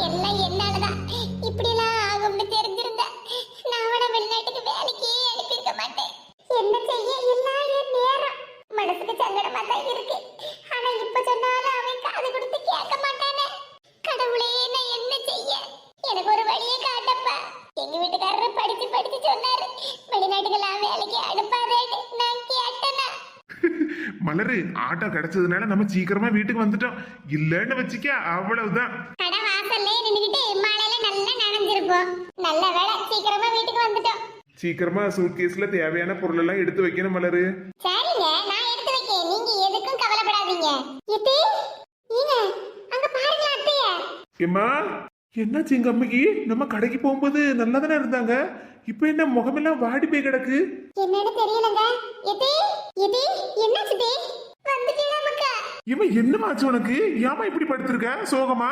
எல்லாம் என்னாலதான். இப்படி எல்லாம் ஆகும்னு தெரிஞ்சிருந்தா நான் அவனை வெளிநாட்டுக்கு வேலைக்கே அனுப்பியிருக்க மாட்டேன். என்ன செய்ய எல்லாம் என் நேரம். மனசுக்கு சங்கடமா தான் இருக்கு. ஆனா இப்ப சொன்னாலும் அவன் காது கொடுத்து கேட்க மாட்டானே. கடவுளே நான் என்ன செய்ய? எனக்கு ஒரு வழியை காட்டப்பா. எங்க வீட்டுக்காரர் படிச்சு படிச்சு சொன்னாரு வெளிநாட்டுக்கெல்லாம் வேலைக்கு அனுப்பாதேன்னு நான் கேட்டேனா. மலரு ஆட்டோ கிடைச்சதுனால நம்ம சீக்கிரமா வீட்டுக்கு வந்துட்டோம். இல்லன்னு வச்சுக்க அவ்வளவுதான். நனைஞ்சிருப்போம் நல்ல வேளை சீக்கிரமா வீட்டுக்கு வந்துட்டோம். சீக்கிரமா சூட்கேஸ்ல தேவையான பொருள் எல்லாம் எடுத்து வைக்கணும் மலரு. சரிங்க நான் எடுத்து வைக்கேன் நீங்க எதுக்கும் கவலைப்படாதீங்க. நீங்க அங்க பாருங்க அத்தைய. ஏம்மா என்னாச்சு எங்க அம்மைக்கு? நம்ம கடைக்கு போகும்போது நல்லா தானே இருந்தாங்க? இப்ப என்ன முகமெல்லாம் வாடி போய் கிடக்கு? என்னன்னு தெரியலங்க. எத்தே எத்தே என்னாச்சு தே? வந்துட்டீங்க மக்கா இவன் என்னமாச்சு உனக்கு? ஏமா இப்படி படுத்திருக்க? சோகமா?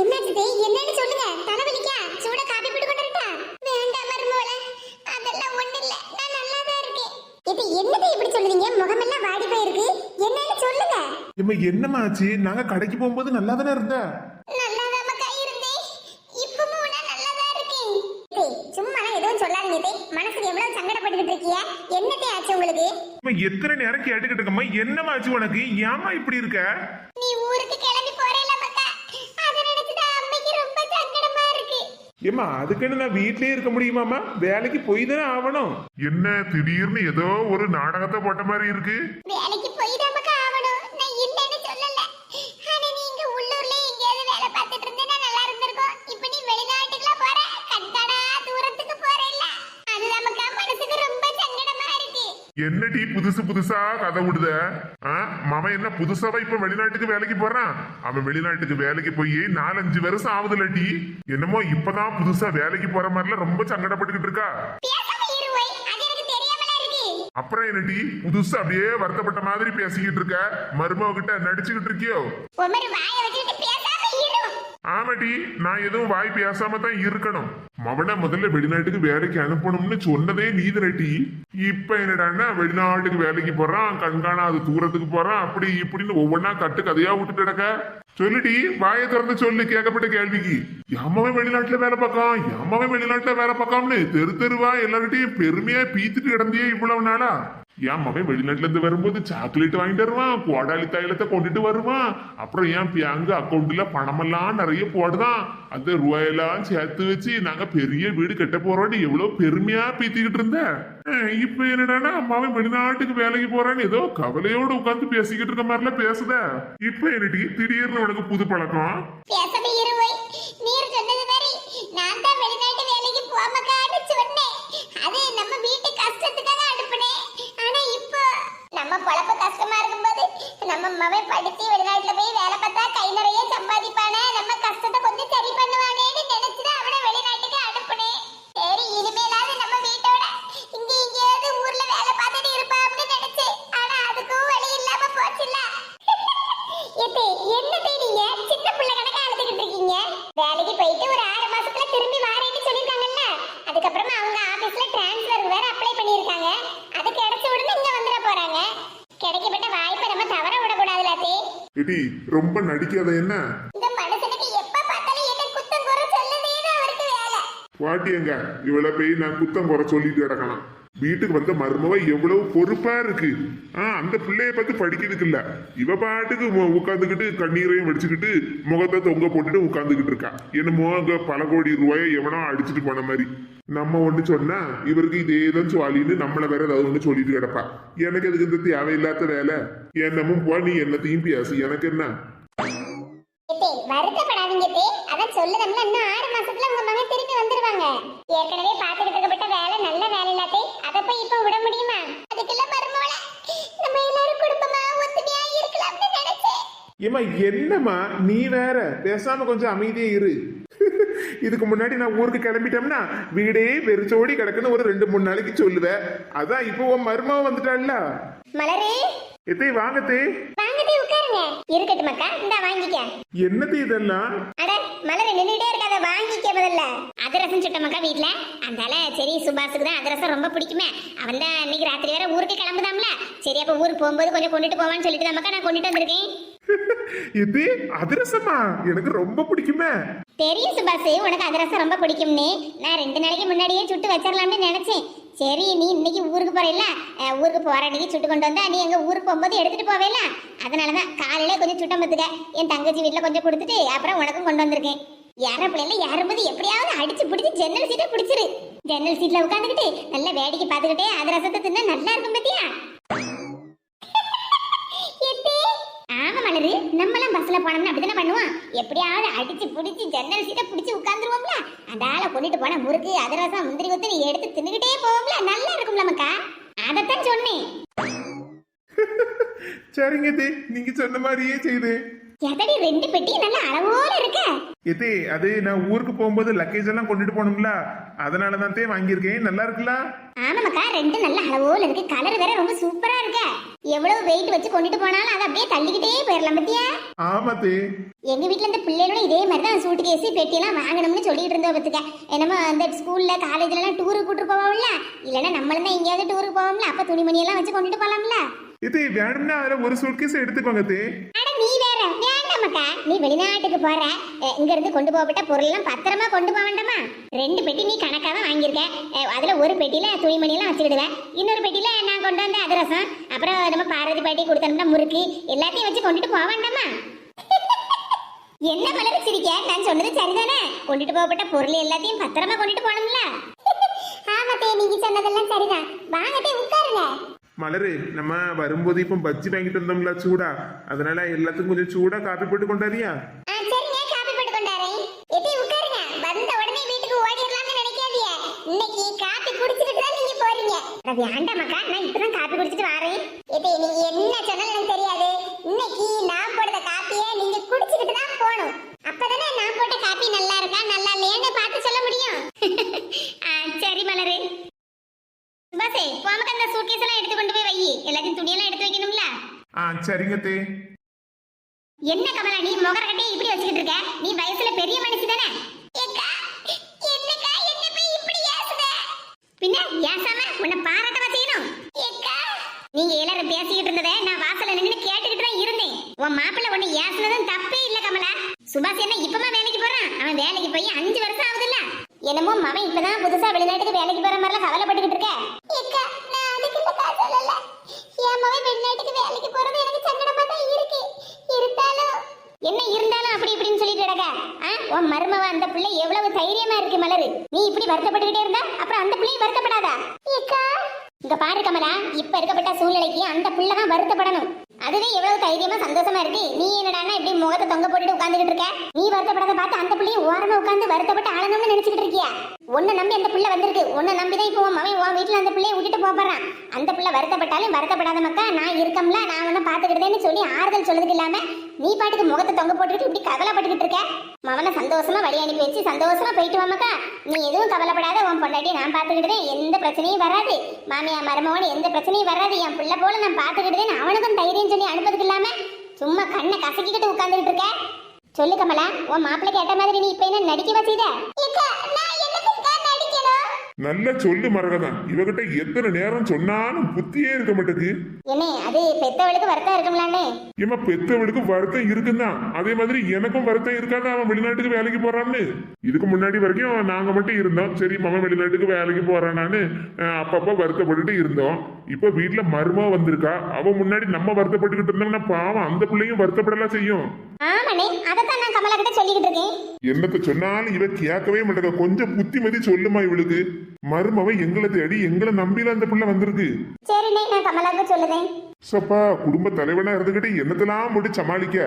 என்னாச்சு என்னன்னு சொல்லுங்க. தலைவலிக்கா? சூட காபி போட்டு கொண்டு வரட்டா வேண்டாம் மருமோல அதெல்லாம் ஒண்ணு இல்ல. நான் நல்லா தான் இருக்கேன். இது என்னது இப்படி சொல்லுவீங்க முகமெல்லாம் வாடி போயிருக்கு. என்னன்னு சொல்லுங்க. இவன் என்னமாச்சு நாங்க கடைக்கு போகும்போது நல்லா தானே இருந்த? நல்லாதான் மக்கா இருந்தேன் இப்பவும் நான் நல்லாதான் இருக்கேன் டேய், சும்மா எதுவும் சொல்லாதீங்க டேய். மனசுக்கு எவ்வளவு சங்கடப்பட்டுக்கிட்டு இருக்கிய? என்னத்தே ஆச்சு உங்களுக்கு? இவன் எத்தனை நேரம் கேட்டுக்கிட்டு இருக்கம்மா என்னமாச்சு உனக்கு? ஏமா இப்படி இருக்க? நீ ஊருக்கு கிளம்பி போறேல மக்கா. அதை நினைச்சுதான் அம்மைக்கு ரொம்ப சங்கடமா இருக்கு. ஏமா அதுக்குன்னு நான் வீட்லயே இருக்க முடியுமாமா வேலைக்கு போய் தானே ஆகணும். என்ன திடீர்னு ஏதோ ஒரு நாடகத்தை போட்ட மாதிரி இருக்கு? வேலைக்கு என்னடி புதுசு புதுசா கதை விடுத மவன் என்ன புதுசாவா இப்ப வெளிநாட்டுக்கு வேலைக்கு போறான் அவன் வெளிநாட்டுக்கு வேலைக்கு போய் நாலஞ்சு வருஷம் ஆகுதுலடி. என்னமோ இப்பதான் புதுசா வேலைக்கு போற மாதிரிலாம் ரொம்ப சங்கடப்பட்டுக்கிட்டு இருக்கா. அப்புறம் என்னடி? புதுசா அப்படியே வருத்தப்பட்ட மாதிரி பேசிக்கிட்டு இருக்க. மருமக கிட்ட நடிச்சுக்கிட்டு இருக்கியோ? ஆமாடி நான் எதுவும் வாய் பேசாம தான் இருக்கணும். மவனை முதல்ல வெளிநாட்டுக்கு வேலைக்கு அனுப்பணும்னு சொன்னதே நீதரட்டி. இப்ப என்னடான்னா வெளிநாட்டுக்கு வேலைக்கு போறான் கண்காணாத தூரத்துக்கு போறான் அப்படி இப்படின்னு ஒவ்வொன்னா கட்டு கதையா விட்டுட்டு கிடக்க. சொல்லுடி வாயை திறந்து சொல்லு கேட்கப்பட்ட கேள்விக்கு. யாமாவே வெளிநாட்டுல வேலை பார்க்கான் யாமாவே வெளிநாட்டுல வேலை பார்க்காமனு தெரு தெருவா எல்லார்கிட்டயும் பெருமையா பீத்துட்டு கிடந்தியே இவ்வளவு நாளா? என் மகன் வெளிநாட்டுல இருந்து வரும்போது சாக்லேட் வாங்கிட்டு வருவான் கோடாலி தைலத்தை கொண்டுட்டு வருவான். அப்புறம் என் பேங்க் அக்கௌண்ட்ல பணமெல்லாம் நிறைய போடுதான். அந்த ரூபாயெல்லாம் சேர்த்து வச்சு நாங்க பெரிய வீடு கட்ட போறோம்னு எவ்வளவு பெருமையா பீத்திக்கிட்டு இருந்த. இப்ப என்னடான்னா அம்மாவை வெளிநாட்டுக்கு வேலைக்கு போறான்னு ஏதோ கவலையோட உட்காந்து பேசிக்கிட்டு இருக்க மாதிரிலாம் பேசுத. இப்ப என்னடி திடீர்னு உனக்கு புது பழக்கம்? நம்ம வீட்டு பொழப்பு கஷ்டமா இருக்கும்போது நம்ம மவன் படிச்சு வெளிநாட்டுல போய் வேலை பார்த்தா கை நிறைய சம்பாதிப்பானே நம்ம கஷ்டத்தை கொஞ்சம் சரி பண்ணுவானேன்னு நினைச்சுதான் அவனை வெளிநாட்டுக்கு அனுப்புனேன் சரி இனிமேலாவது நம்ம வீட்டோட இங்க எங்கேயாவது ஊர்ல வேலை பார்த்துட்டு இருப்பான்னு நினைச்சேன் ஆனா அதுக்கும் வழி இல்லாம போச்சுல்ல எத்தே என்ன தேடிங்க சின்ன பிள்ளை கணக்கா அழுதுகிட்டு இருக்கீங்க வேலைக்கு போயிட்டு ஒரு ஆறு மாசத்துல திரும்பி வாரேன்னு சொல்லிருக்காங்கல்ல அதுக்கப்புறமா அவங்க ஆபீஸ்ல டிரான்ஸ்ஃபர் வேற அப்ளை பண்ணிருக்காங்க அது கிடைச்ச உடனே இங்க வந்துட போறாங்க கிடைக்கப்பட்ட வாய்ப்பை நம்ம தவற விடக்கூடாதுல அத்தே எடி ரொம்ப நடிக்காத என்ன? வாட்டியங்க இவளை போய் நான் குத்தம் குறை சொல்லிட்டு கிடக்கலாம். வீட்டுக்கு வந்த மருமவ எவ்வளவு பொறுப்பா இருக்கு. ஆ அந்த பிள்ளைய பார்த்து படிக்கிறதுக்கு இல்ல. இவ பாட்டுக்கு உட்காந்துக்கிட்டு கண்ணீரையும் வடிச்சுக்கிட்டு முகத்தை தொங்க போட்டுட்டு உட்காந்துக்கிட்டு இருக்கா. என்னமோ அங்க பல கோடி ரூபாயை எவனோ அடிச்சுட்டு போன மாதிரி. நம்ம ஒண்ணு சொன்னா இவருக்கு இதே தான் சுவாலின்னு நம்மள வேற ஏதாவது ஒண்ணு சொல்லிட்டு கிடப்பா. எனக்கு அதுக்கு இந்த தேவையில்லாத வேலை? என்னமும் போ நீ என்னத்தையும் பேசு எனக்கு என்ன? வருத்தப்படாதீங்க தே அதான் சொல்லுதம்ல இன்னும் ஆறு மாசத்துல உங்க மகன் திரும்பி வந்துருவாங்க. ஏற்கனவே பார்த்துட்டு இருக்கப்பட்ட வேலை நல்ல வேலை இல்லாதே அதை போய் இப்ப விட முடியுமா? அதுக்குள்ள மருமவள நம்ம எல்லாரும் குடும்பமா ஒத்துமையா இருக்கலாம்னு நினைச்சேன். ஏமா என்னம்மா நீ வேற. பேசாம கொஞ்சம் அமைதியே இரு. இதுக்கு முன்னாடி நான் ஊருக்கு கிளம்பிட்டோம்னா வீடே வெறிச்சோடி கிடக்குன்னு ஒரு ரெண்டு மூணு நாளைக்கு சொல்லுவேன் அதான் இப்போ உன் மருமாவை வந்துட்டாள்ல. மலரே எத்தே வாங்கத்தே வாங்கத்தே உட்காருங்க. இருக்கட்டும் மக்கா இந்த வாங்கிக்க. என்னது இதெல்லாம்? அட மலரே நின்றுட்டே இருக்காத வாங்கிக்க முதல்ல. அதிரசம் சுட்டமாக்கா வீட்ல. அதனால சரி சுபாஷுக்கு தான் அதிரசம் ரொம்ப பிடிக்குமே. அவன் தான் இன்னைக்கு ராத்திரி வேற ஊருக்கு கிளம்புதாம்ல. சரி அப்ப ஊருக்கு போகும்போது கொஞ்சம் கொண்டுட்டு போவான்னு சொல்லிட்டு தான்க்கா நான் கொண்டுட்டு வந்திருக்கேன். இது அதிரசமா? எனக்கு ரொம்ப பிடிக்குமே. தெரியும் சுபாஷ் உனக்கு அதிரசம் ரொம்ப பிடிக்கும்னு. நான் ரெண்டு நாளைக்கு முன்னாடியே சுட்டு வச்சிடலாம்னு நினைச்சேன். சரி நீ இன்னைக்கு ஊருக்கு போறேல்ல? ஊருக்கு போற அன்னைக்கு சுட்டு கொண்டு வந்தா நீ எங்க ஊருக்கு போகும்போது எடுத்துட்டு போவேல அதனாலதான் காலையில கொஞ்சம் சுட்டம் பத்துக்க என் தங்கச்சி வீட்டுல கொஞ்சம் கொடுத்துட்டு அப்புறம் உனக்கும் கொண்டு வந்திருக்கேன். யார பிள்ளைல யாரும்போது எப்படியாவது அடிச்சு பிடிச்சி ஜன்னல் சீட்டை பிடிச்சிரு. ஜன்னல் சீட்ல உட்காந்துக்கிட்டு நல்ல வேடிக்கை பார்த்துக்கிட்டே அதிரசத்தை தின்னா நல்லா இருக்கும் பத்தியா? ஆமா மலரு நம்மளாம் பஸ்ல போனோம்னா அப்படிதானே எப்படியாவது அடிச்சு புடிச்சு ஜன்னல் சீட்டை உட்காந்துருவோம்ல அந்த நாள கொண்டுட்டு போன முறுக்கு அதிரசம் முந்திரி கொத்து நீ எடுத்து தின்னுகிட்டே போவோம்ல? நல்லா இருக்கும்ல மக்கா? அதைத்தான் சொன்னேன். சரிங்க தே நீங்க சொன்ன மாதிரியே செய்தேன் எதடி ரெண்டு பெட்டி நல்ல அளவோல இருக்க? எதே அது நான் ஊருக்கு போகும்போது லக்கேஜ் எல்லாம் கொண்டுட்டு போகணும்ல. அதனால தான் தே வாங்கியிருக்கேன். நல்லா இருக்குல்ல? ஆமா மக்கா ரெண்டு நல்ல அளவோல இருக்கு. கலர் வேற ரொம்ப சூப்பரா இருக்க. எவ்வளவு வெயிட் வச்சு கொண்டுட்டு போனாலும் அதை அப்படியே தள்ளிக்கிட்டே போயிடலாம் பத்தியா? ஆமா தே. எங்க வீட்ல இந்த பிள்ளைகளோட இதே மாதிரி தான் சூட்டு கேசி பெட்டி எல்லாம் வாங்கணும்னு சொல்லிட்டு இருந்தோம் பத்துக்க. என்னமோ அந்த ஸ்கூல்ல காலேஜ்ல எல்லாம் டூருக்கு கூட்டு போவோம்ல. இல்லைன்னா நம்மளும் தான் எங்கேயாவது டூருக்கு போவோம்ல. அப்ப துணிமணி எல்லாம் வச்சு கொண்டுட்டு போலாம்ல. இது வேணும்னா அதுல ஒரு சூட்கேஸ் எடுத்துக்கோங்க தே அட நீ வேற வேண்டாம் மக்கா நீ வெளிநாட்டுக்கு போற இங்க இருந்து கொண்டு போகப்பட்ட பொருள்லாம் பத்திரமா கொண்டு போக வேண்டாமா? ரெண்டு பெட்டி நீ கணக்காக தான் வாங்கியிருக்க. அதுல ஒரு பெட்டியில துணிமணி எல்லாம் வச்சுக்கிடுவேன் இன்னொரு பெட்டியில நான் கொண்டு வந்த அதிரசம் அப்புறம் நம்ம பாரதி பாட்டி கொடுத்தோம்னா முறுக்கு எல்லாத்தையும் வச்சு கொண்டுட்டு போக வேண்டாமா? என்ன மலர் சிரிக்க? நான் சொன்னது சரிதானே? கொண்டுட்டு போகப்பட்ட பொருள் எல்லாத்தையும் பத்திரமா கொண்டுட்டு போகணும்ல. ஆமாத்தே நீங்க சொன்னதெல்லாம் சரிதான். வாங்கத்தே உட்காருங்க. மலரு நம்ம வரும்போது இப்போ பஜ்ஜி வாங்கிட்டு வந்தோம்ல சூடா அதனால எல்லாத்துக்கும் கொஞ்சம் சூடா காப்பி போட்டு கொண்டாதியா நீங்க வேண்டாமக்கா நான் இப்பதான் காபி குடிச்சிட்டு வரேன் நீங்க என்ன சொன்னாலும் எனக்கு தெரியாது இன்னைக்கு நான் போடுற காப்பியை நீங்க குடிச்சிட்டு தான் போகணும் அப்பதானே நான் போட்ட காப்பி நல்லா இருக்கா நல்லா இல்லையான்னு பார்த்து சொல்ல முடியும் ஆ, சரி மலரு சுபாசே போமக்கு அந்த சூட்கேஸ் எல்லாம் எடுத்து கொண்டு போய் வை எல்லாத்தையும் துணியெல்லாம் எடுத்து வைக்கணும்ல ஆ சரிங்க தே. என்ன கமலா நீ முகர கட்டி இப்படி வச்சுக்கிட்டு இருக்க? நீ வயசுல பெரிய மனுஷி தானே? என்ன போய் இப்படி ஏசுத? பின்ன ஏசாம உன்னை பாராட்டவா செய்யணும்? நீங்க எல்லாரும் பேசிக்கிட்டு இருந்ததை நான் வாசல்ல நின்னு கேட்டுக்கிட்டு தான் இருந்தேன். உன் மாப்பிள்ள உன்னை ஏசுனதும் தப்பே இல்ல கமலா. சுபாஷ் என்ன இப்பமா வேலைக்கு போறான்? அவன் வேலைக்கு போய் அஞ்சு வருஷம் ஆகுதுல்ல. என்னமோ மவன் இப்பதான் புதுசா வெளிநாட்டுக்கு வேலைக்கு போற மாதிரிலாம் கவலைப்பட்டுக்கிட்டு இருக்க நான் அதுக்கு இல்ல சொல்லல என் மவன் வெளிநாட்டுக்கு வேலைக்கு போறது எனக்கு சங்கடமா தான் இருக்கு இருந்தாலும் என்ன இருந்தாலும் அப்படி இப்படின்னு சொல்லிட்டு கிடக்க ஆ? உன் மருமவ அந்த பிள்ளை எவ்வளவு தைரியமா இருக்கு மலரு நீ இப்படி வருத்தப்பட்டுக்கிட்டே இருந்தா? அப்புறம் அந்த பிள்ளை வருத்தப்படாதா. இங்க பாரு கமலா இப்ப இருக்கப்பட்ட சூழ்நிலைக்கு அந்த பிள்ளை தான் வருத்தப்படணும். அதுவே எவ்வளவு தைரியமா சந்தோஷமா இருக்கு. நீ என்னடானா இப்படி முகத்தை தொங்க போட்டுட்டு உட்கார்ந்துகிட்டு இருக்க? நீ வருத்தப்படாத பார்த்து அந்த பிள்ளைய ஓரமா உட்காந்து வருத்தப்பட்டு ஆளணும்னு நினைச்சுக்கிட்டு இருக்கியா? உன்னை நம்பி அந்த பிள்ளை வந்திருக்கு. உன்னை நம்பி தான் இப்போ உன் மவன் உன் வீட்டுல அந்த பிள்ளைய விட்டுட்டு போறான். அந்த வருத்தப்பட்டாலும் வருத்தப்படாத மக்கா நான் இருக்கம்ல நான் உன்னை பாத்துக்கிட்டேன்னு சொல்லி ஆறுதல் சொல்றதுக்கு இல்லாம நீ பாட்டுக்கு முகத்தை தொங்க போட்டுக்கிட்டு இப்படி கவலைப்பட்டுக்கிட்டு இருக்க? மவனை சந்தோஷமா வழி அனுப்பி வச்சு சந்தோஷமா போயிட்டு வாமக்கா நீ எதுவும் கவலைப்படாத உன் பொண்டாட்டி நான் பாத்துக்கிட்டேன் எந்த பிரச்சனையும் வராது. மாமியா மருமகன் எந்த பிரச்சனையும் வராது. என் பிள்ளை போல நான் பாத்துக்கிட்டேன் அவனுக்கும் தைரியம் சொல்லி அனுப்புறதுக்கு இல்லாம சும்மா கண்ணை கசக்கிக்கிட்டு உட்கார்ந்துகிட்டு இருக்க? சொல்லு கமலா உன் மாப்பிள்ளை கேட்ட மாதிரி நீ இப்ப என்ன நடிக்க வச்சீத நல்லா சொல்லு மரகதான் இவகிட்ட எத்தனை நேரம் சொன்னாலும் புத்தியே இருக்க மாட்டேங்குது. என்ன அது பெத்தவளுக்கு வருத்தம் இருக்கும்லானே ஏமா பெத்தவளுக்கு வருத்தம் இருக்குதான் அதே மாதிரி எனக்கும் வருத்தம் இருக்காது? அவன் வெளிநாட்டுக்கு வேலைக்கு போறான்னு. இதுக்கு முன்னாடி வரைக்கும் நாங்க மட்டும் இருந்தோம். சரி மகன் வெளிநாட்டுக்கு வேலைக்கு போறானான்னு அப்பப்ப வருத்தப்பட்டுட்டு இருந்தோம். இப்ப வீட்டுல மருமா வந்திருக்கா. அவ முன்னாடி நம்ம வருத்தப்பட்டுக்கிட்டு இருந்தோம்னா பாவம் அந்த பிள்ளையும் வருத்தப்படலாம் செய்யும். ஆமாண்ணே அதைத்தான் நான் கமலா கிட்ட சொல்லிக்கிட்டு இருக்கேன். என்னத்த சொன்னாலும் இவ கேட்கவே மாட்டேங்க கொஞ்சம் புத்திமதி சொல்லுமா இவளுக்கு. மருமவ எங்களை தேடி எங்களை நம்பில அந்த பிள்ளை வந்திருக்கு. சரிண்ணே நான் கமலாவுக்கு சொல்லுதேன். சப்பா குடும்ப தலைவனா இருந்துகிட்டு என்னத்தெல்லாம் முடி சமாளிக்க?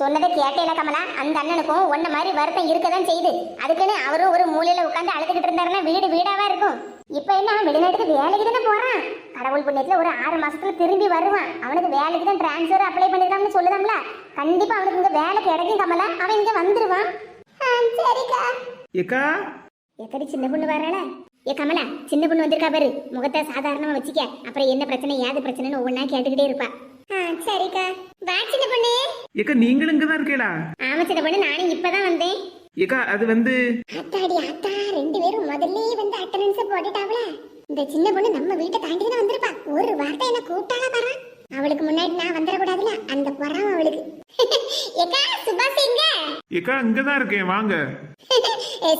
சொன்னதை கேட்டேல கமலா அந்த அண்ணனுக்கும் உன்ன மாதிரி வருத்தம் இருக்கதான் செய்யுது அதுக்குன்னு அவரும் ஒரு மூலையில உட்கார்ந்து அழுதுகிட்டு இருந்தாருன்னா வீடு வீடாவா இருக்கும். இப்ப என்ன வெளிநாட்டுக்கு வேலைக்கு தானே போறான்? கடவுள் புண்ணியத்துல ஒரு ஆறு மாசத்துல திரும்பி வருவான். அவனுக்கு வேலைக்கு தான் டிரான்ஸ்ஃபர் அப்ளை பண்ணிருக்கான்னு சொல்லுதாம்ல? கண்டிப்பா அவனுக்கு இங்க வேலை கிடைக்கும் கமலா. அவன் இங்க வந்துருவான். சரிக்கா. ஏக்கா. எக்கடி சின்ன பொண்ணு வராள ஏ கமலா சின்ன பொண்ணு வந்திருக்கா பாரு. முகத்தை சாதாரணமா வச்சுக்க. அப்புறம் என்ன பிரச்சனை ஏது பிரச்சனைன்னு ஒவ்வொன்றா கேட்டுக்கிட்டே இருப்பா. சரிக்கா. வா சின்ன பொண்ணு. ஏக்கா நீங்களும் இங்கதான் இருக்கீங்களா ஆமா சின்ன பொண்ணு நானும் இப்பதான் வந்தேன். ஏக்கா அது வந்து அத்தாடி அத்தா ரெண்டு பேரும் முதல்ல வந்து அட்டனன்ஸ் போட்டுட்டாவல இந்த சின்ன பொண்ணு நம்ம வீட்டை தாண்டி தான் வந்திருப்பா. ஒரு வார்த்தை என்ன கூப்பிட்டாலா பாரு. அவளுக்கு முன்னாடி நான் வந்துடக்கூடாதுல அந்த பொறாம அவளுக்கு. ஏக்கா சுபாஷ் எங்க? ஏக்கா இங்கதான் இருக்கேன் வாங்க.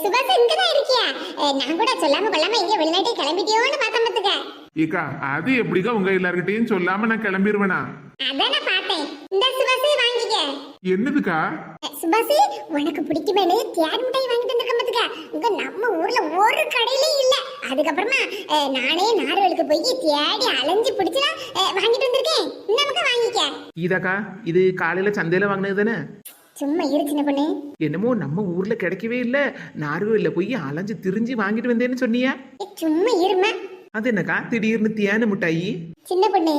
சுபாஷ் இங்கதான் இருக்கியா? நான் கூட சொல்லாம கொள்ளாம எங்க வெளிநாட்டை கிளம்பிட்டியோன்னு பார்த்தேன் பாத்துக்க ஏக்கா அது எப்படிக்கா உங்க எல்லார்கிட்டயும் சொல்லாம நான் கிளம்பிடுவேனா அதான் நான் பார்த்தேன். இந்த சுபாஷ் வாங்கிக்க. என்னதுக்கா? சுபாஷ் உனக்கு பிடிக்குமேனு தியார் மிட்டாய் வாங்கிட்டு வந்திருக்க பாத்துக்க இங்க நம்ம ஊர்ல ஒரு கடையிலயும் இல்ல. அதுக்கப்புறமா நானே நார்வேலுக்கு போய் தேடி அலைஞ்சு பிடிச்சலாம் வாங்கிட்டு வந்திருக்கேன். நமக்கு வாங்கிக்க. இதக்கா இது காலையில சந்தையில வாங்கினது தானே? சும்மா இரு சின்ன பொண்ணு. என்னமோ நம்ம ஊர்ல கிடைக்கவே இல்ல. நார்வேல போய் அலைஞ்சு திரிஞ்சு வாங்கிட்டு வந்தேன்னு சொன்னியா? சும்மா இருமா. அது என்னக்கா திடீர்னு தியான மிட்டாயி? சின்ன பொண்ணு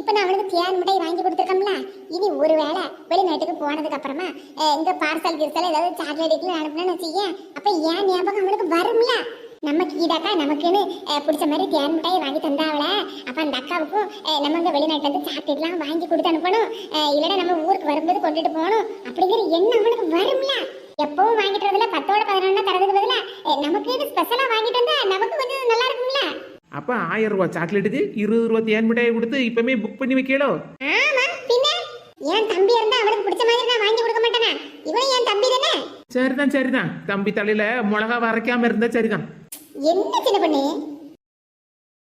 இப்ப நான் அவனுக்கு தியான் மிட்டாய் வாங்கி கொடுத்துருக்கோம்ல இனி ஒருவேளை வெளிநாட்டுக்கு போனதுக்கு அப்புறமா இந்த பார்சல் கிர்சல் ஏதாவது சாக்லேட் அனுப்புனேன்னு வச்சுக்கேன் அப்ப ஏன் ஞாபகம் அவனுக்கு வரும்ல? நம்ம கீடாக்கா நமக்குன்னு பிடிச்ச மாதிரி தியான் மிட்டாய் வாங்கி தந்தாவல அப்ப அந்த அக்காவுக்கும் நம்ம இங்க வெளிநாட்டுல இருந்து சாக்லேட்லாம் வாங்கி கொடுத்து அனுப்பணும். இல்லைன்னா நம்ம ஊருக்கு வரும்போது கொண்டுட்டு போகணும். அப்படிங்கிற எண்ணம் அவனுக்கு வரும்ல. எப்பவும் வாங்கிட்டு வரதுல பத்தோட பதினொன்னா தரதுக்கு பதிலா. அஹ், நமக்குன்னு ஸ்பெஷலா வாங்கிட்டு வந்தா நமக்கு கொஞ்சம் நல்லா இருக்கும்ல. அப்ப ஆயிரம் ரூபாய் சாக்லேட்டுக்கு இருபது ரூபாய் தேன் மிட்டாயை கொடுத்து இப்பமே புக் பண்ணி வைக்கலோ என் தம்பி இருந்தா அவனுக்கு பிடிச்ச மாதிரி நான் வாங்கி கொடுக்க மாட்டேனா? இவன் என் தம்பி தானே? சரிதான் சரிதான். தம்பி தலையில மிளகா வரைக்காம இருந்தா சரிதான். என்ன சின்ன பொண்ணு?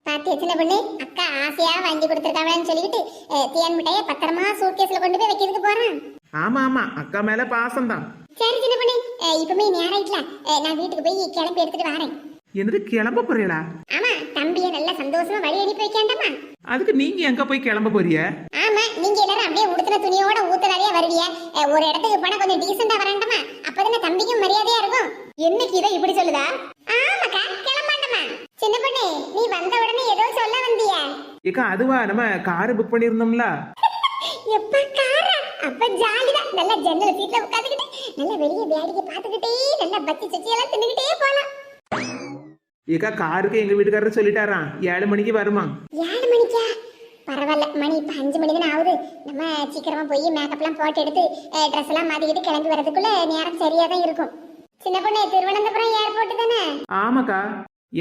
பாத்தியா சின்ன பொண்ணு? அக்கா ஆசையா வாங்கி கொடுத்துருக்காங்கன்னு சொல்லிட்டு தேன் மிட்டாய பத்திரமா சூட்கேஸ்ல கொண்டு போய் வைக்கிறதுக்கு போறான். ஆமா ஆமா. அக்கா மேல பாசம்தான். சரி சின்ன பொண்ணு அஹ், இப்பமே நேரம் ஆயிட்டல நான் வீட்டுக்கு போய் கிளம்பி எடுத்துட்டு வரேன். என்னது கிளம்ப போறீங்களா? ஆமா தம்பியை நல்லா சந்தோஷமா வழி அனுப்பி வைக்காண்டாமா அதுக்கு நீங்க எங்க போய் கிளம்ப போறிய ஆமா நீங்க எல்லாரும் அப்படியே உடுத்தின துணியோட ஊத்துறாரியா வருவிய? ஒரு இடத்துக்கு போனா கொஞ்சம் டீசெண்டா வரேன்டமா அப்பதானே தம்பிக்கும் மரியாதையா இருக்கும். என்னைக்கு இதை இப்படி சொல்லுதா? ஆமாக்கா கிளம்பாண்டமா சின்ன பொண்ணு நீ வந்த உடனே ஏதோ சொல்ல வந்தியா. ஏக்கா அதுவா நம்ம காரு புக் பண்ணியிருந்தோம்ல? எப்ப காரா அப்ப ஜாலிதான் நல்லா ஜன்னல் சீட்ல உட்காந்துக்கிட்டு நல்லா வெளிய வேடிக்கை பார்த்துக்கிட்டே நல்லா பச்சி சுச்சி எல்லாம் தின்னுக்கிட்டே போலாம். ஏக்கா காருக்கு எங்க வீட்டுக்காரர் சொல்லிட்டாராம். ஏழு மணிக்கு வருமா? ஏழு மணிக்கா? பரவாயில்ல மணி இப்ப அஞ்சு மணி தானே ஆகுது. நம்ம சீக்கிரமா போய் மேக்கப்லாம் போட்டு எடுத்து ட்ரெஸ் எல்லாம் மாத்திக்கிட்டு கிளம்பி வரதுக்குள்ள நேரம் சரியா தான் இருக்கும். சின்ன பொண்ணு திருவனந்தபுரம் ஏர்போர்ட் தானே? ஆமாக்கா.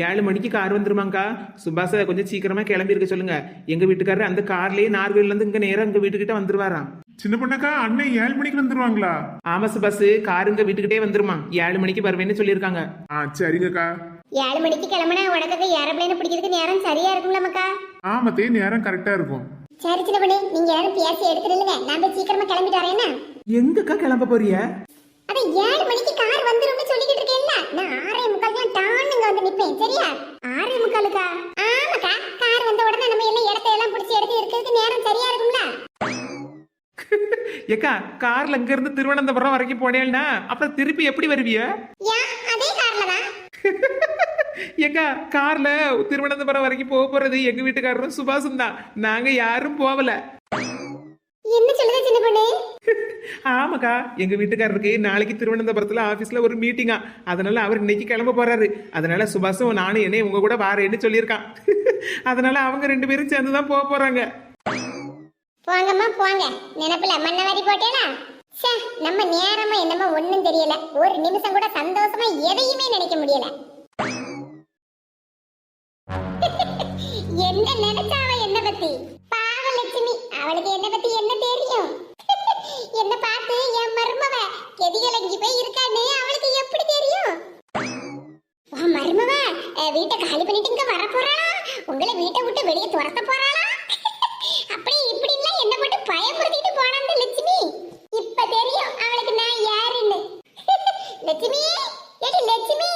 ஏழு மணிக்கு கார் வந்துருமாங்க்கா. சுபாஷ கொஞ்சம் சீக்கிரமா கிளம்பி இருக்க சொல்லுங்க. எங்க வீட்டுக்காரர் அந்த கார்லயே நார்வேல்ல இருந்து இங்க நேரா எங்க வீட்டுக்கிட்ட வந்துருவாராம். சின்ன பொண்ணக்கா அண்ணன் ஏழு மணிக்கு வந்துருவாங்களா? ஆமா சுபாஷ். கார் இங்க வீட்டுக்கிட்டே வந்துருமா ஏழு மணிக்கு வருவேன்னு சொல்லியிருக்காங்க. ஆ சரிங்கக்கா. ஏழு மணிக்கு கிளம்புனா உனக்கு ஏரோப்ளைன் பிடிக்கிறதுக்கு நேரம் சரியா இருக்கும்ல மக்கா? ஆமத்தே நேரம் கரெக்டா இருக்கும். சரி சின்ன பொண்ணு நீங்க யாரும் பேசி எடுத்துருங்க நான் போய் சீக்கிரமா கிளம்பிட்டு வரேன்னா எங்கக்கா கிளம்ப போறிய அட ஏழு மணிக்கு கார் வந்துரும்னு சொல்லிக்கிட்டு இருக்கேன்ல. நான் ஆறே முக்காலுக்கு டான் இங்க வந்து நிப்பேன் சரியா? ஆறே முக்காலுக்கா? ஆமாக்கா கார் வந்த உடனே நம்ம எல்லாம் இடத்த எல்லாம் பிடிச்சி எடுத்து இருக்கிறதுக்கு நேரம் சரியா இருக்கும்ல. ஏக்கா கார்ல இங்க இருந்து திருவனந்தபுரம் வரைக்கும் போனேன்னா அப்புறம் திருப்பி எப்படி வருவிய ஏன் அதே கார்ல தான் ஏக்கா கார்ல திருவனந்தபுரம் வரைக்கும் போக போறது எங்க வீட்டுக்காரரும் சுபாஷும் தான். நாங்க யாரும் போகல என்ன சொல்லுது சின்ன பொண்ணு? ஆமாக்கா எங்க வீட்டுக்காரருக்கு நாளைக்கு திருவனந்தபுரத்துல ஆபீஸ்ல ஒரு மீட்டிங்கா அதனால அவர் இன்னைக்கு கிளம்ப போறாரு. அதனால சுபாஷும் நானும் என்னை உங்க கூட வாரேன்னு சொல்லியிருக்கான். அதனால அவங்க ரெண்டு பேரும் சேர்ந்து தான் போக போறாங்க. போங்கம்மா போங்க. நினைப்புல மண்ணவாரி போட்டேனா? சே நம்ம நேரமா என்னமோ ஒண்ணும் தெரியல. ஒரு நிமிஷம் கூட சந்தோஷமா எதையுமே நினைக்க முடியல. என்ன நினைச்சாவ என்ன பத்தி? பாவ லட்சுமி அவளுக்கு என்ன பத்தி என்ன தெரியும்? என்ன பார்த்து என் மருமவ கெதிகலங்கி போய் இருக்கான்னு அவளுக்கு எப்படி தெரியும்? வா மருமவ வீட்டை காலி பண்ணிட்டு இங்க வர போறாளா? உங்களை வீட்டை விட்டு வெளியே துரத்த போறாளா அப்படி இப்படின்லாம் என்ன போட்டு பயமுறுத்திட்டு போனாங்க லட்சுமி இப்ப தெரியும் அவளுக்கு நான் யாருன்னு லட்சுமி ஏடி லட்சுமி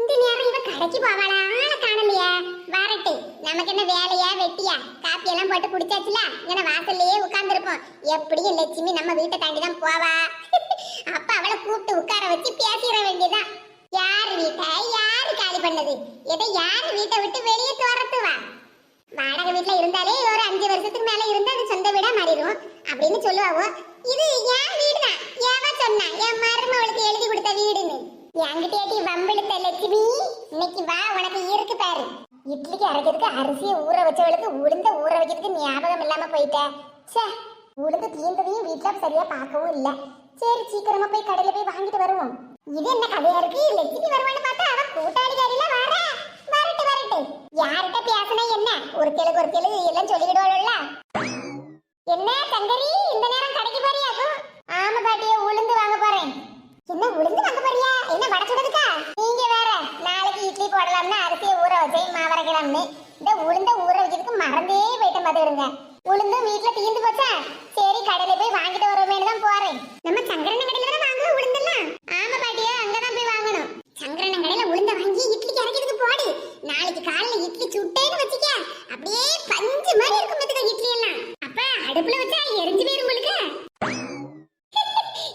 இந்த நேரம் இவ கடைக்கு போவாளா ஆள காணலையா வரட்டு நமக்கு என்ன வேலையா வெட்டியா காப்பி எல்லாம் போட்டு குடிச்சாச்சுல இங்க வாசல்லையே உட்கார்ந்துருப்போம் எப்படியும் லட்சுமி நம்ம வீட்டை தாண்டி தான் போவா அப்ப அவளை கூப்பிட்டு உட்கார வச்சு பேசிட வேண்டியதான் யார் வீட்டை யாரு காலி பண்ணது எதை யாரு வீட்டை விட்டு வெளியே துரத்துவா வாடகை வீட்ல இருந்தாலே ஒரு அஞ்சு வருஷத்துக்கு மேல இருந்தா அது சொந்த வீடா மாறிடும் அப்படின்னு சொல்லுவாவோ இது என் வீடு தான் ஏவா சொன்னா என் மருமவளுக்கு எழுதி கொடுத்த வீடுன்னு என்கிட்டயாட்டி வம்பிழுத்த லட்சுமி இன்னைக்கு வா உனக்கு இருக்கு பாரு. இட்லிக்கு அரைக்கிறதுக்கு அரிசியை ஊற வச்சவளுக்கு உளுந்த ஊற வைக்கிறதுக்கு ஞாபகம் இல்லாம போயிட்டேன் ச்சே உளுந்து தீர்ந்ததையும் வீட்டுல சரியா பார்க்கவும் இல்ல. சரி சீக்கிரமா போய் கடையில போய் வாங்கிட்டு வருவோம். இது என்ன கதையா இருக்கு? லட்சுமி வருவான்னு பார்த்தா அவன் கூட்டாளி வர. வரட்டு வரட்டு. யார்கிட்ட பேசினா என்ன? ஒரு கிழக்கு ஒரு கிழக்கு எல்லாம் சொல்லிக்கிடுவாள்ல என்ன தங்கரி இந்த நேரம் கடைக்கு போறியாக்கும் ஆமா பாட்டிய உளுந்து வாங்க போறேன். என்ன உளுந்து வாங்க போறியா? என்ன வடை சுடுறதுக்கா? நீங்க வேற நாளைக்கு இட்லி போடலாம்னு அரிசியை ஊற வச்சு மாவரைக்கலாம்னு. இந்த உளுந்த ஊற வைக்கிறதுக்கு மறந்தே போயிட்டேன் இருங்க உளுந்தும் வீட்டுல தீந்து போச்சா? சரி கடையில போய் வாங்கிட்டு வருவோமேனு தான் போறேன். நம்ம சங்கரன் கடையில தானே வாங்குவோம் உளுந்தெல்லாம் ஆமா பாட்டியா அங்கதான் போய் வாங்கணும் சங்கரன கடையில உளுந்த வாங்கி இட்லிக்கு இறக்கிறதுக்கு போடு நாளைக்கு காலையில இட்லி சுட்டேன்னு வச்சுக்க அப்படியே பஞ்சு மாதிரி இருக்கும் பாத்துக்க இட்லி எல்லாம் அப்ப அடுப்புல வச்சா எரிஞ்சு போயிரும் உங்களுக்கு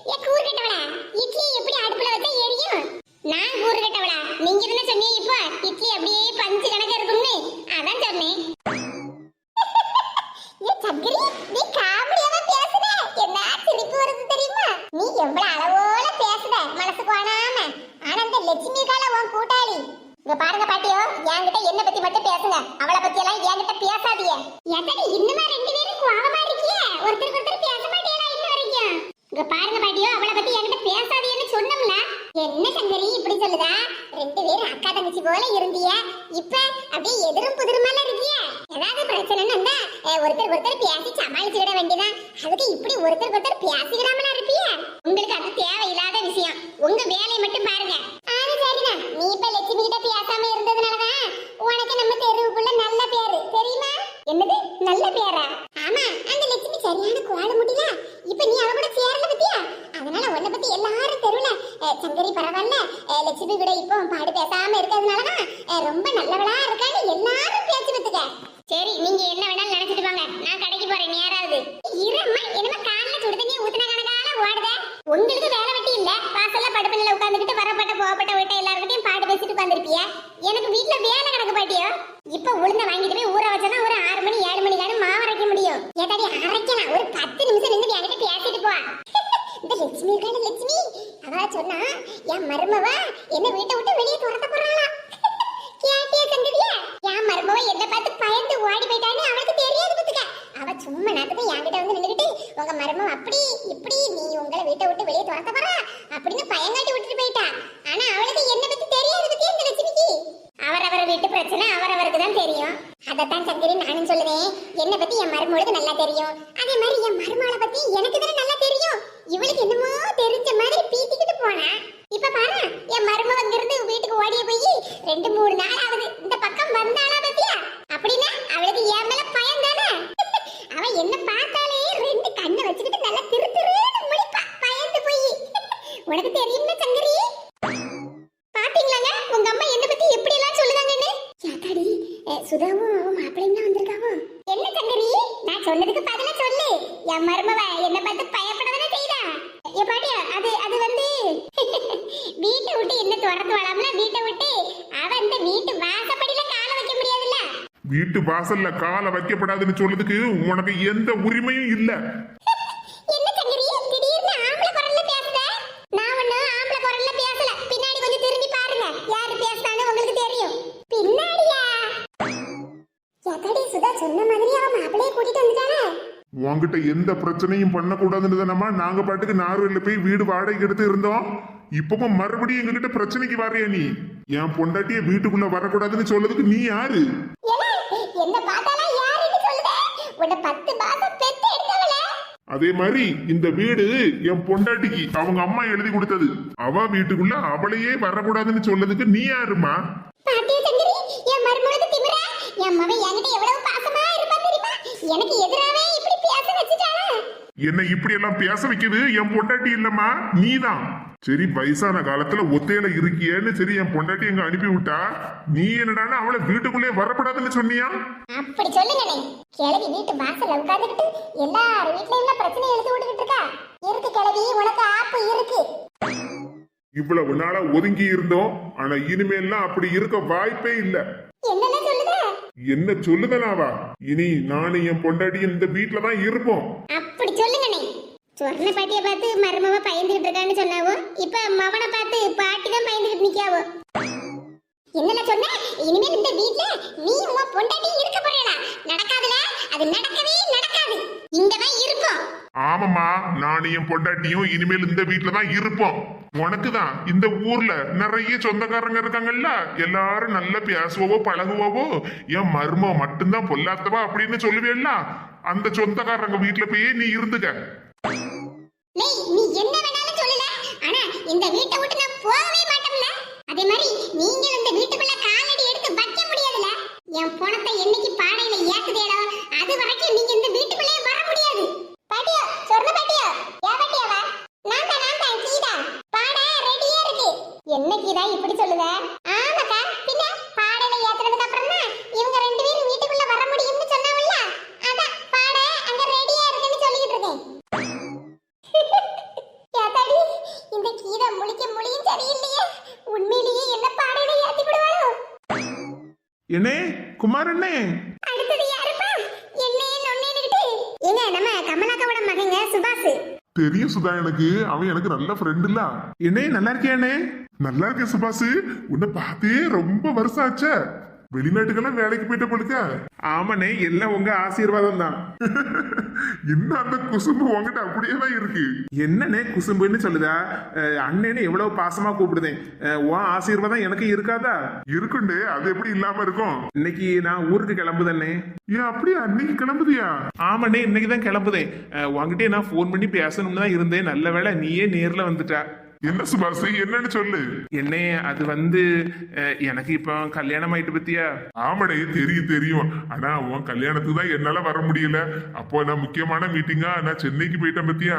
ஏ கூறு கட்டவளா இட்லி எப்படி அடுப்புல வச்சா எரியும் நான் கூறு கட்டவளா நீங்க என்ன சொன்னீங்க இப்போ இட்லி அப்படியே பஞ்சு கணக்கு இருக்கும்னு அதான் சொன்னேன் ஏ சக்கரி நீ காமெடியாவா பேசுற என்ன சிரிப்பு வருது தெரியுமா நீ எவ்வளவு அளவோல பேசுற மனசுக்கு வாணாம ஆனா இந்த லட்சுமி கால உன் கூட்டாளி இங்க பாருங்க பாட்டியோ என்கிட்ட என்ன பத்தி மட்டும் பேசுங்க அவளை பத்தி எல்லாம் என்கிட்ட பேசாதீங்க எத்தனை இன்னுமா ரெண்டு பேரும் கோவமா இருக்கியே ஒருத்தருக்கு ஒருத்தர் பேச மாட்டீங்களா இன்ன வரைக்கும் இங்க பாருங்க பாட்டியோ அவளை பத்தி என்கிட்ட பேசாதீங்கன்னு சொன்னோம்ல என்ன சங்கரி இப்படி சொல்லுதா? ரெண்டு பேரும் அக்கா தங்கச்சி போல இருந்திய. இப்ப அப்படியே எதிரும் புதிருமால இருக்கிய? ஏதாவது பிரச்சனைன்னு வந்தா அஹ், ஒருத்தர் ஒருத்தர் பேசி சமாளிச்சுக்கிட வேண்டியதான் அதுக்கு இப்படி ஒருத்தர் ஒருத்தர் பேசிக்கிறாமலா இருப்பிய உங்களுக்கு அது தேவையில்லாத விஷயம் உங்க வேலையை மட்டும் பாருங்க அது சரிதான் நீ இப்ப லட்சுமி கிட்ட பேசாம இருந்ததுனாலதான் உனக்கு நம்ம தெருவுக்குள்ள நல்ல பேரு தெரியுமா என்னது நல்ல பேரா ஆமா அந்த லட்சுமி சரியான கோல முடியல இப்ப நீ அவ கூட சேரல பத்தியா அதனால உன்னை பத்தி எல்லாரும் தெருவுல அஹ், சங்கரி பரவாயில்ல அஹ், லட்சுமி கூட இப்போ பாடு பேசாம இருக்கிறதுனாலதான் அஹ், ரொம்ப நல்லவளா இருக்கான்னு எல்லாரும் பேச்சு பத்துக்க சரி நீங்க என்ன வேணாலும் நினைச்சிட்டு வாங்க நான் கடைக்கு போறேன் நேராவது இரும்மா என்னமா காலைல சுடு தண்ணி ஊத்துன கணக்கால ஓடுத உங்களுக்கு வேலை வெட்டி இல்ல வாசல்ல உட்காந்துக்கிட்டு வரப்பட்ட போகப்பட்ட விட்ட எல்லாருக்கிட்டையும் பாட்டு பேசிட்டு உட்காந்துருப்பிய எனக்கு வீட்டுல வேலை கிடக்கு பாட்டியோ இப்ப உளுந்த வாங்கிட்டு போய் ஊற வச்சனா ஒரு ஆறு மணி ஏழு மணி தானே மாவு அரைக்க முடியும். ஏதாடி அரைக்கலாம் ஒரு பத்து நிமிஷம் நின்று என்கிட்ட பேசிட்டு போ. இந்த லட்சுமி இருக்கான லட்சுமி. அவ சொன்னா என் மருமவா என்ன வீட்டை விட்டு வெளியே துரத்த போறாளாம் கேட்டியா சங்கதியா என் மருமவ என்ன பார்த்து பயந்து ஓடி போயிட்டான்னு அவளுக்கு தெரியாது பத்துக்க அவ சும்மா நேரத்துக்கு என்கிட்ட வந்து நின்னுகிட்டு உங்க மருமவ அப்படி இப்படி நீ உங்களை வீட்டை விட்டு வெளியே துரத்த போறா அப்படின்னு பயங்காட்டி விட்டுட்டு போயிட்டா ஆனா அவளுக்கு என்ன பத்தி தெரியாது பத்தியா இந்த லட்சுமிக்கு அவரவர் வீட்டு பிரச்சனை அவரவருக்கு தான் தெரியும் அதைத்தான் சங்கரி நானும் சொல்லுவேன் என்ன பத்தி என் மருமகளுக்கு நல்லா தெரியும் அதே மாதிரி என் மருமகளை பத்தி எனக்கு தானே நல்லா தெரியும் இவளுக்கு என்னமோ தெரிஞ்ச மாதிரி பீத்திக்கிட்டு போனா இப்ப பாரு என் மருமக இருந்து வீட்டுக்கு ஓடிய போய் ரெண்டு மூணு நாள் ஆகுது இந்த பக்கம் வந்தாளா பத்தியா அப்படின்னா அவளுக்கு என் மேல பயம் தானே அவ என்ன பார்த்தாலே ரெண்டு கண்ணை வச்சுக்கிட்டு நல்லா திரு திருன்னு முழிப்பா பயந்து போய் உனக்கு தெரியும்ல சங்கரி பாத்தீங்களாங்க உங்க அம்மா என்ன பத்தி எப்படி எல்லாம் சொல்லுதாங்கன்னு யாத்தாடி அஹ், சுதாவும் அவன் மாப்பிள்ளையும் தான் வந்திருக்காவோ என்ன சங்கரி நான் சொன்னதுக்கு பதில சொல்லு என் மருமவ என்ன பார்த்து பயப்படதானே செய்தா ஏ பாட்டியா அது அது வந்து வீட்டை விட்டு என்ன துரத்து வளாமல வீட்டை விட்டு அவ அந்த வீட்டு வாசப்படியில கால வைக்க முடியாதுல்ல வீட்டு வாசல்ல காலை வைக்கப்படாதுன்னு சொல்றதுக்கு உனக்கு எந்த உரிமையும் இல்ல. உன்கிட்ட எந்த பிரச்சனையும் பண்ணக்கூடாதுன்னு தானம்மா நாங்க பாட்டுக்கு நார்வேல போய் வீடு வாடகைக்கு எடுத்து இருந்தோம். இப்பவும் மறுபடியும் எங்ககிட்ட பிரச்சனைக்கு வரையா நீ? என் பொண்டாட்டிய வீட்டுக்குள்ள வரக்கூடாதுன்னு சொல்றதுக்கு நீ யாரு? என்ன பார்த்தாலாம் யாருன்னு சொல்லுதே? உன்னை பத்து மாசம் பெத்து எடுத்தவள. அதே மாதிரி இந்த வீடு என் பொண்டாட்டிக்கு அவங்க அம்மா எழுதி கொடுத்தது. அவ வீட்டுக்குள்ள அவளையே வரக்கூடாதுன்னு சொல்றதுக்கு நீ யாருமா பாட்டிய சங்கரி? என் மருமகளுக்கு திமிரா? என் மகன் என்கிட்ட எவ்வளவு பாசமா இருப்பா தெரியுமா? எனக்கு எதிராவே இப்படி பேச வச்சுட்டானா என்ன இப்படி எல்லாம் பேச வைக்கிறது என் பொண்டாட்டி இல்லம்மா. நீதான். சரி வயசான காலத்துல ஒத்தையில இருக்கியேன்னு சரி என் பொண்டாட்டி எங்க அனுப்பி விட்டா? நீ என்னடான்னா அவளை வீட்டுக்குள்ளே வரக்கூடாதுன்னு சொன்னியா? அப்படி சொல்லுங்கண்ணே கிழவி வீட்டு வாசல்ல உட்கார்ந்துக்கிட்டு எல்லார் வீட்லயும் பிரச்சனை எழுதி விட்டுக்கிட்டு இருக்கா? இருக்கு கிழவி உனக்கு ஆப்பு இருக்கு. இவ்வளவு நாளா ஒதுங்கி இருந்தோம். ஆனா இனிமேல்லாம் அப்படி இருக்க வாய்ப்பே இல்ல. என்ன சொல்லுதனாவா இனி நானும் என் பொண்டாட்டியும் இந்த வீட்டுல தான் இருப்போம். அப்படி சொல்லுங்கண்ணே சொர்ண பாட்டிய பார்த்து மருமவ பயந்துகிட்டு இருக்கான்னு சொன்னாவோ? இப்ப மவனை பார்த்து பாட்டி தான் பயந்துகிட்டு நிக்காவோ? என்னல சொன்ன? இனிமேல் இந்த வீட்ல நீ உன் பொண்டாட்டி இருக்க போறீங்களா நடக்காதுல அது நடக்கவே நடக்காது. இங்க தான் இருப்போம். ஆமாம்மா நான் என் பொண்டாட்டியும் இனிமேல் இந்த வீட்டுல தான் இருப்போம். உனக்கு தான் இந்த ஊர்ல நிறைய சொந்தக்காரங்க இருக்காங்கல்ல? எல்லாரும் நல்ல பேசுவவோ பழகுவவோ என் மருமோ மட்டும்தான் பொல்லாத்தவா அப்படின்னு சொல்லுவேல்ல? அந்த சொந்தக்காரங்க வீட்டுல போய் நீ இருந்துக்க. நீ என்ன வேணாலும் சொல்லல ஆனா இந்த வீட்டை விட்டு நான் போகவே மாட்டோம்ல அதே மாதிரி நீங்க இந்த வீட்டுக்குள்ள காலடி எடுத்து வைக்க முடியாதுல என் பணத்தை என்னைக்கு பாடையில ஏத்துதேடோ? அது வரைக்கும் நீங்க இந்த வீட்டுக்குள்ளே வர முடியாது. பாட்டியா சொர்ண பாட்டியா யா பாட்டியாவா நான் தான் நான் தான் கீதா பாட ரெடியா இருக்கு. என்ன கீதா இப்படி சொல்லுத ஆமாக்கா பின்ன பாடையில ஏத்துறதுக்கு அப்புறம் தான் இவங்க ரெண்டு பேரும் வீட்டுக்குள்ள வர முடியும்னு சொன்னாவல்ல அதான் பாட அங்க ரெடியா இருக்குன்னு சொல்லிட்டு இருக்கேன் யாத்தாடி இந்த கீதா முழிக்க முழியும் சரியில்லையே உண்மையிலேயே என்ன பாடையில ஏத்தி விடுவாளோ என்னே? குமார் அண்ணே தெரியும் சுதா எனக்கு. அவன் எனக்கு நல்ல ஃப்ரெண்ட் இல்ல. என்னே நல்லா இருக்கியாண்ணே நல்லா இருக்கேன் சுபாஷ் உன்னை பார்த்தே ரொம்ப வருஷம் ஆச்சே. வெளிநாட்டுக்கெல்லாம் வேலைக்கு போயிட்ட போலுக்க ஆமாண்ணே எல்லாம் உங்க ஆசீர்வாதம் தான் இன்னும் அந்த குசும்பு உங்ககிட்ட அப்படியே தான் இருக்கு? என்னண்ணே குசும்புன்னு சொல்லுதா? அண்ணேன்னு எவ்வளவு பாசமா கூப்பிடுதேன் உன் ஆசீர்வாதம் எனக்கு இருக்காதா? இருக்குண்டே அது எப்படி இல்லாம இருக்கும்? இன்னைக்கு நான் ஊருக்கு கிளம்புதண்ணே. ஏன் அப்படியா? அன்னைக்கு கிளம்புதியா? ஆமாண்ணே இன்னைக்கு தான் கிளம்புதேன் அஹ், உன்கிட்டயே நான் ஃபோன் பண்ணி பேசணும்னு தான் இருந்தேன். நல்ல வேளை நீயே நேர்ல வந்துட்டா. என்ன சுபாஷ் என்னன்னு சொல்லு. என்னே அது வந்து எனக்கு இப்போ கல்யாணம் ஆயிட்டு பத்தியா? ஆமாடே தெரியும் தெரியும். ஆனா உன் கல்யாணத்துக்கு தான் என்னால வர முடியல. அப்போ நான் முக்கியமான மீட்டிங்கா நான் சென்னைக்கு போயிட்டேன் பத்தியா?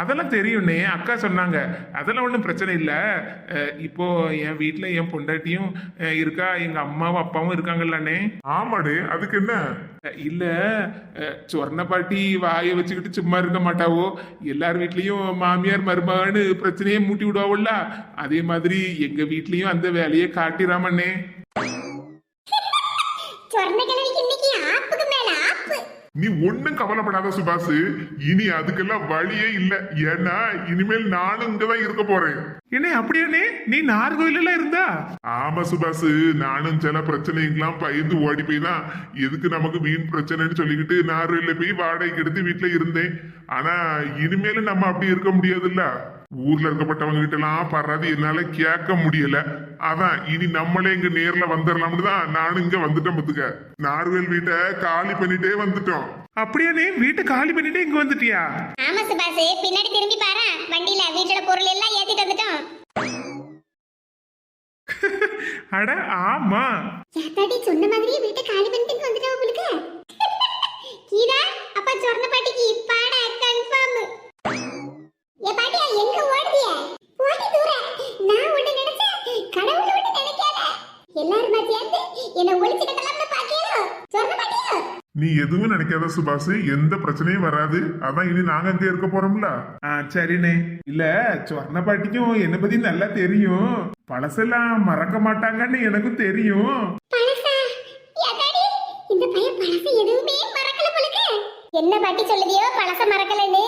அதெல்லாம் தெரியும்ண்ணே அக்கா சொன்னாங்க. அதெல்லாம் ஒன்றும் பிரச்சனை இல்லை. இப்போ என் வீட்டில் என் பொண்டாட்டியும் இருக்கா? எங்க அம்மாவும் அப்பாவும் இருக்காங்கல்லண்ணே ஆமாடே. அதுக்கு என்ன? இல்ல. சொர்ண பாட்டி வாயை வச்சுக்கிட்டு சும்மா இருக்க மாட்டாவோ? எல்லார் வீட்லயும் மாமியார் மருமகன்னு பிரச்சனையே மூட்டி விடுவாவுல்ல? அதே மாதிரி எங்க வீட்லயும் அந்த வேலையை காட்டிராமண்ணே நீ ஒண்ணும் கவலைப்படாத சுபாஷ். இனி அதுக்கெல்லாம் வழியே இல்ல. ஏன்னா இனிமேல் நானும் இங்கதான் இருக்க போறேன். என்ன அப்படியாண்ணே நீ? நார்கோயிலெல்லாம் இருந்தா? ஆமா சுபாஷ் நானும் சில பிரச்சனைக்கெல்லாம் பயந்து ஓடி போய் தான் எதுக்கு நமக்கு வீண் பிரச்சனைன்னு சொல்லிக்கிட்டு நார்வேல போய் வாடகைக்கு எடுத்து வீட்டுல இருந்தேன். ஆனா இனிமேலும் நம்ம அப்படி இருக்க முடியாதுல்ல. ஊர்ல இருக்கப்பட்டவங்க கிட்ட எல்லாம் பராதி என்னால கேட்க முடியல. அதான் இனி நம்மளே இங்க நேர்ல வந்துடலாம்னு தான் நானும் இங்க வந்துட்டேன் பத்துக்க. நார்வேல் வீட்டை காலி பண்ணிட்டே வந்துட்டோம். அப்படியாண்ணே வீட்டை காலி பண்ணிட்டு இங்க வந்துட்டியா? ஆமா சுபாஷ் பின்னாடி திரும்பி பாரு. வண்டியில வீட்டோட பொருள் எல்லாம் ஏத்திட்டு வந்துட்டோம். அட ஆமா. யாத்தாடி சொன்ன மாதிரியே வீட்டை காலி பண்ணிட்டு வந்துட்டோம் உங்களுக்கு? கீதா அப்ப சொர்ண பாட்டிக்கு பாட கன்ஃபார்ம் ஏ பாட்டியா எங்க ஓடுதிய? ஓடி தூர. நான் ஒண்ணு நினைச்சேன் கடவுள் ஒண்ணு நினைக்காத எல்லாரும் சேர்ந்து என்ன ஒளிச்சு கட்டலாம்னு பாக்கியோ சொர்ண பாட்டியா? நீ எதுவும் நினைக்காத சுபாஷ் எந்த பிரச்சனையும் வராது. அதான் இனி நாங்க அங்க இருக்க போறோம்ல. சரிண்ணே. இல்ல சொர்ண பாட்டிக்கும் என்னை பத்தி நல்லா தெரியும். பழசெல்லாம் மறக்க மாட்டாங்கன்னு எனக்கும் தெரியும். என்ன பாட்டி சொல்லுதியோ பழச மறக்கலன்னு?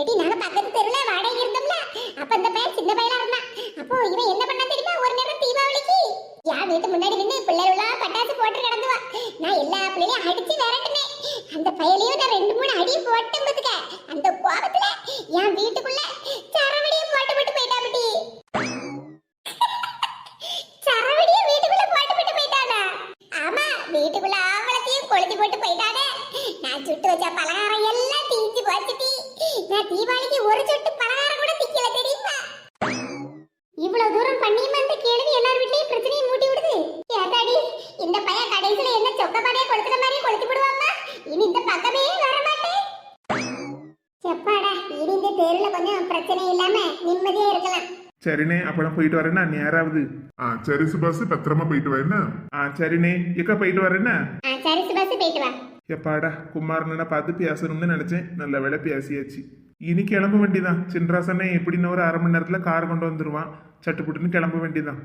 எடி நாங்க பக்கத்து தெருல வாடகை இருந்தோம்ல. அப்ப இந்த பையன் சின்ன பையனா இருந்தான். அப்போ இவன் என்ன பண்ணா தெரியுமா? ஒரு நேரம் தீபாவளிக்கு என் வீட்டு முன்னாடி நின்று பிள்ளைகளா பட்டாசு போட்டு கிடந்துவா. நான் எல்லா பிள்ளைகளையும் அடிச்சு விரட்டுனேன். அந்த பையலையும் நான் ரெண்டு மூணு அடி போட்டு பத்துக்க. அந்த கோபத்துல என் வீட்டுக்குள்ள சரவடியை போட்டு போட்டு போயிட்டா பாட்டி. சரவடிய வீட்டுக்குள்ள போட்டு போட்டு போயிட்டானா? ஆமா வீட்டுக்குள்ள ஆவலத்தையும் கொளுத்தி போட்டு போயிட்டானே. நான் சுட்டு வச்ச பலகாரம் எல்லாம் தீஞ்சு போச்சுட்டி நான் தீபாவளிக்கு ஒரு சொட்டு பலகாரம் கூட திக்கல தெரியுமா? இவ்வளவு தூரம் பண்ணியுமா இந்த கேள்வி எல்லார் வீட்லயும் பிரச்சனையை மூட்டி விடுது. ஏதாடி இந்த பையன் கடைசியில என்ன சொக்க பானையை கொளுத்துற மாதிரி கொளுத்தி விடுவாமா இனி இந்த பக்கமே வர மாட்டேன் செப்பாடா இனி இந்த தேர்வுல கொஞ்சம் பிரச்சனை இல்லாம நிம்மதியா இருக்கலாம். சரிண்ணே அப்ப போயிட்டு வரேன்னா நேராவது. ஆ சரி சுபாஷ் பத்திரமா போயிட்டு வா என்ன? ஆ சரிண்ணே. எக்கா போயிட்டு வரேன்னா? ஆ, சரி சுபாஷ் போயிட்டு வா. எப்பாடா குமாரனா பார்த்து பேசணும்னு நினைச்சேன். நல்ல வேலை பேசியாச்சு. இனி கிளம்ப வேண்டியதான் சின்ராசனே எப்படின்னு ஒரு அரை மணி நேரத்தில் கார் கொண்டு வந்துடுவான் சட்டுப்புட்டுன்னு கிளம்ப வேண்டியதான்